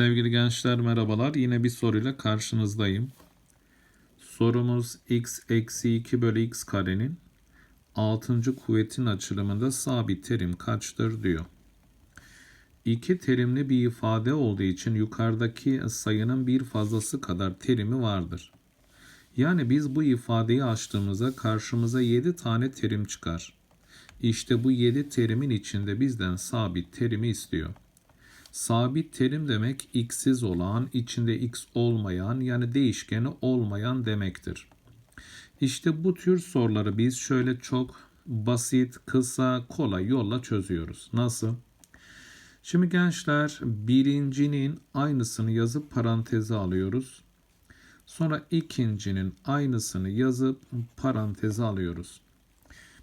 Sevgili gençler merhabalar. Yine bir soruyla karşınızdayım. Sorumuz x eksi 2 bölü x karenin 6. kuvvetin açılımında sabit terim kaçtır diyor. İki terimli bir ifade olduğu için yukarıdaki sayının bir fazlası kadar terimi vardır. Yani biz bu ifadeyi açtığımızda karşımıza 7 tane terim çıkar. İşte bu 7 terimin içinde bizden sabit terimi istiyor. Sabit terim demek x'siz olan, içinde x olmayan yani değişkeni olmayan demektir. İşte bu tür soruları biz şöyle çok basit, kısa, kolay yolla çözüyoruz. Nasıl? Şimdi gençler birincinin aynısını yazıp paranteze alıyoruz. Sonra ikincinin aynısını yazıp paranteze alıyoruz.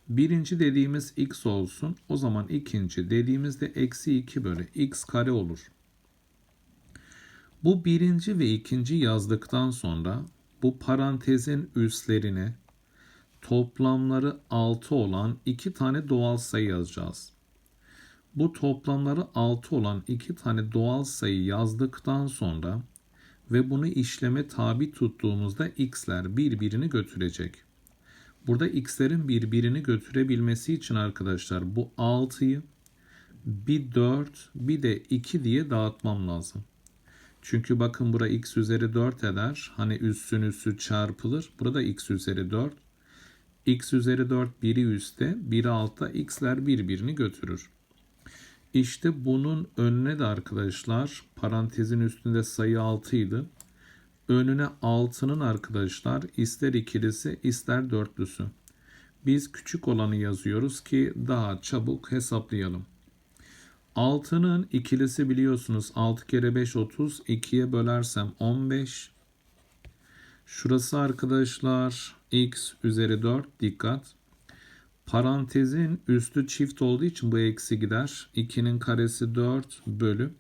Birinci dediğimiz x olsun. O zaman ikinci dediğimizde eksi 2 bölü x kare olur. Bu birinci ve ikinci yazdıktan sonra bu parantezin üstlerine toplamları 6 olan iki tane doğal sayı yazacağız. Bu toplamları 6 olan iki tane doğal sayı yazdıktan sonra ve bunu işleme tabi tuttuğumuzda x'ler birbirini götürecek. Burada x'lerin birbirini götürebilmesi için arkadaşlar bu 6'yı bir 4 bir de 2 diye dağıtmam lazım. Çünkü bakın bura x üzeri 4 eder. Hani üssün üssü çarpılır. Burada x üzeri 4. x üzeri 4 biri üstte, biri altta x'ler birbirini götürür. İşte bunun önüne de arkadaşlar parantezin üstünde sayı 6 idi. Önüne 6'nın arkadaşlar ister ikilisi ister dörtlüsü. Biz küçük olanı yazıyoruz ki daha çabuk hesaplayalım. 6'nın ikilisi biliyorsunuz 6 kere 5 30 2'ye bölersem 15. Şurası arkadaşlar x üzeri 4 dikkat. Parantezin üstü çift olduğu için bu eksi gider. 2'nin karesi 4 bölü.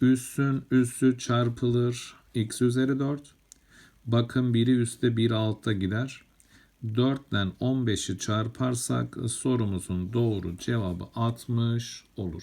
Üssün üssü çarpılır x üzeri 4. Bakın biri üstte biri altta gider. 4'ten 15'i çarparsak sorumuzun doğru cevabı 60 olur.